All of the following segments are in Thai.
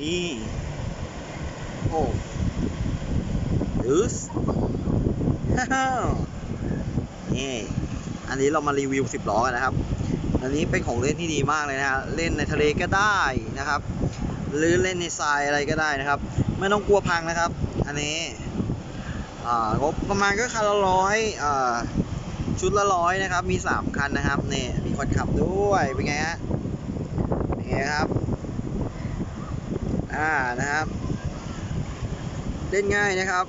นี่โอ้ดูสฮ่าวนี่อันนี้เรามารีวิวสิบล้อกันนะครับ อันนี้เป็นของเล่นที่ดีมากเลยนะฮะ เล่นในทะเลก็ได้นะครับ หรือเล่นในทรายอะไรก็ได้นะครับ ไม่ต้องกลัวพังนะครับ อันนี้อ่างบประมาณก็คันละร้อยชุดละร้อยนะครับ มีสามคันนะครับนี่มีคนขับด้วย เป็นไงฮะนไงครับ อ่านะครับ เล่นง่ายนะครับ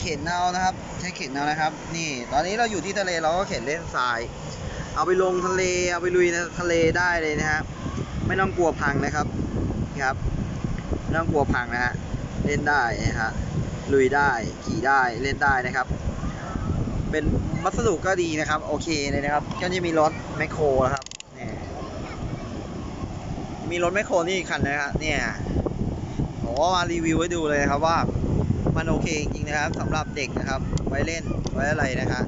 เข็นเอานะครับ ใช้เข็นเอานะครับ นี่ ตอนนี้เราอยู่ที่ทะเลเราก็เข็นเล่นทราย เอาไปลงทะเลเอาไปลุยในทะเลได้เลยนะครับไม่ต้องกลัวพังนะครับนี่ครับไม่ต้องกลัวพังนะฮะเล่นได้นะฮะลุยได้ขี่ได้เล่นได้นะครับ เป็นวัสดุก็ดีนะครับ โอเคเลยนะครับ ก็จะมีรถแมคโครนะครับมีรถแมคโครนี่คันนะครับเนี่ย ผมก็มารีวิวให้ดูเลยนะครับว่ามันโอเคจริงๆนะครับสำหรับเด็กนะครับ ไว้เล่นไว้อะไรนะครับ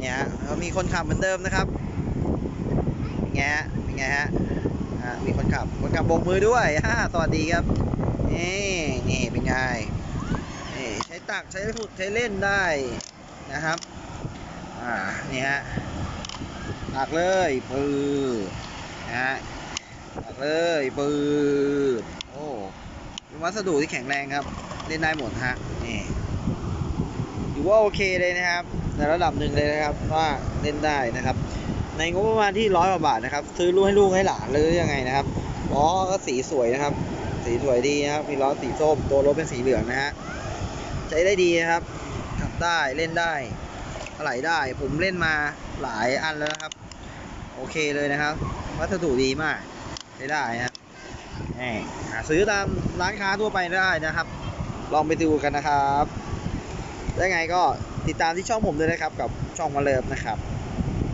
เนี่ยแล้วมีคนขับเหมือนเดิมนะครับเป็นไงฮะเป็นไงฮะมีคนขับคนขับโบกมือด้วยฮ่าสวัสดีครับนี่นี่เป็นไงนี่ใช้ตักใช้ฝึกใช้เล่นได้นะครับอ่านี่ฮะตักเลยปืดนะฮะตักเลยปืดโอ้เป็น วัสดุที่แข็งแรงครับ เล่นได้หมดฮะนี่ถือว่าโอเคเลยนะครับในระดับหนึ่งเลยนะครับว่าเล่นได้นะครับ ในงบประมาณที่ร้อยกว่าบาทนะครับ ซื้อลูกให้ลูกให้หลานหรือยังไงนะครับล้อก็สีสวยนะครับ สีสวยดีนะครับมีล้อสีส้มตัวรถเป็นสีเหลืองนะฮะใช้ได้ดีนะครับขับได้เล่นได้อะไหล่ได้ ผมเล่นมาหลายอันแล้วนะครับ โอเคเลยนะครับ วัสดุดีมากใช้ได้นะครับ หาซื้อตามร้านค้าทั่วไปได้นะครับ ลองไปดูกันนะครับ ได้ไงก็ติดตามที่ช่องผมด้วยนะครับ กับช่องมาเลิฟนะครับ